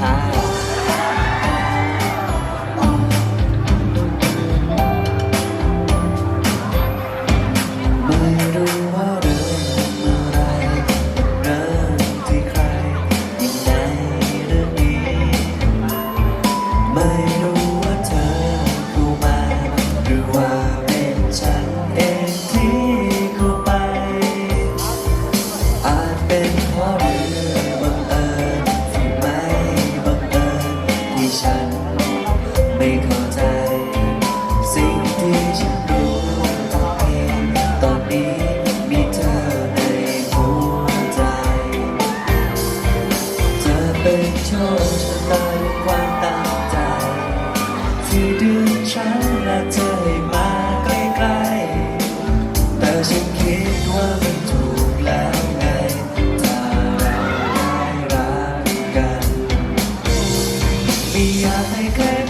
time. ฉัน ไม่เข้าใจ สิ่งที่ฉันรู้เองตอนนี้มีเธอในหัวใจ เธอเป็นโชคชะตาความตั้งใจ ที่ดึงฉันและเธอให้มาใกล้ๆแต่ฉันคิดว่ามัน 你呀，快改变。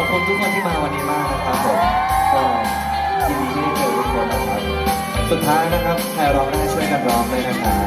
ขอบคุณทุกคนที่มาวันนี้มากนะครับผมก็ยินดีที่ได้เจอทุกคนนะครับสุดท้ายนะครับใครร้องได้ช่วยกันร้องเลยนะครับ